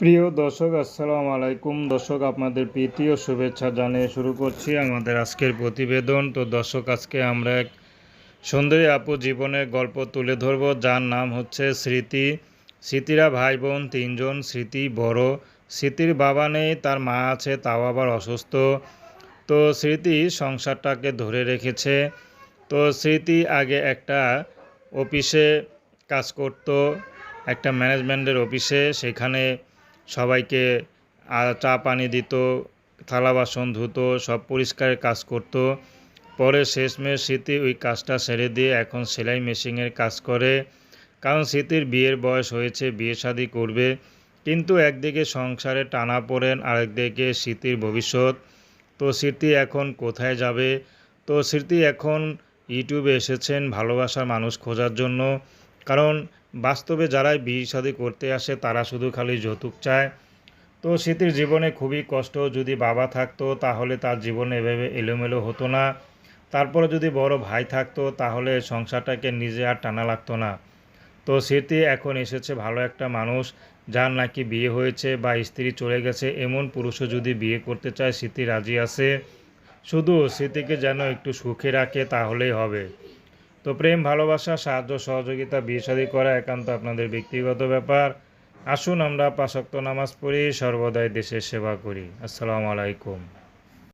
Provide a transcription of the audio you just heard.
প্রিয় দর্শক, আসসালামু আলাইকুম। দর্শক, আপনাদের প্রীতি ও শুভেচ্ছা জানিয়ে শুরু করছি আমাদের আজকের প্রতিবেদন। তো দর্শক, আজকে আমরা এক সুন্দরী আপু জীবনের গল্প তুলে ধরব। যার নাম হচ্ছে স্মৃতি। স্মৃতিরা ভাই বোন তিনজন। স্মৃতি বড়। স্মৃতির বাবা নেই, তার মা আছে, তাও আবার অসুস্থ। তো স্মৃতি সংসারটাকে ধরে রেখেছে। তো স্মৃতি আগে একটা অফিসে কাজ করত, একটা ম্যানেজমেন্টের অফিসে। সেখানে সবাইকে চা পানি দিত, থালা বাসন ধুতো, সব পরিষ্কারের কাজ করত। পরে শেষমেশ স্মৃতি ওই কাজটা ছেড়ে দিয়ে এখন সেলাই মেশিনের কাজ করে। কারণ স্মৃতির বিয়ের বয়স হয়েছে, বিয়ে শাদি করবে। কিন্তু একদিকে সংসারে টানা পড়েন, আরেকদিকে স্মৃতির ভবিষ্যৎ। তো স্মৃতি এখন কোথায় যাবে? তো স্মৃতি এখন ইউটিউবে এসেছেন ভালোবাসার মানুষ খোঁজার জন্য। কারণ বাস্তবে যারাই বিয়ে শাদি করতে আসে, তারা শুধু খালি যৌতুক চায়। তো স্মৃতির জীবনে খুবই কষ্ট, যদি বাবা থাকতো তাহলে তার জীবনে এভাবে এলোমেলো হতো না। তারপরে যদি বড় ভাই থাকতো তাহলে সংসারটাকে নিজে আর টানা লাগতো না। তো স্মৃতি এখন এসেছে ভালো একটা মানুষ, যার নাকি বিয়ে হয়েছে বা স্ত্রী চলে গেছে, এমন পুরুষও যদি বিয়ে করতে চায়, স্মৃতি রাজি আছে। শুধু স্মৃতিকে যেন একটু সুখে রাখে তাহলেই হবে। তো প্রেম, ভালোবাসা, সাহায্য, সহযোগিতা, বিয়ে করা একান্ত আপনাদের ব্যক্তিগত ব্যাপার। আসুন আমরা পাশক্ত নামাজ পড়ি, সর্বদাই দেশের সেবা করি। আসসালামু আলাইকুম।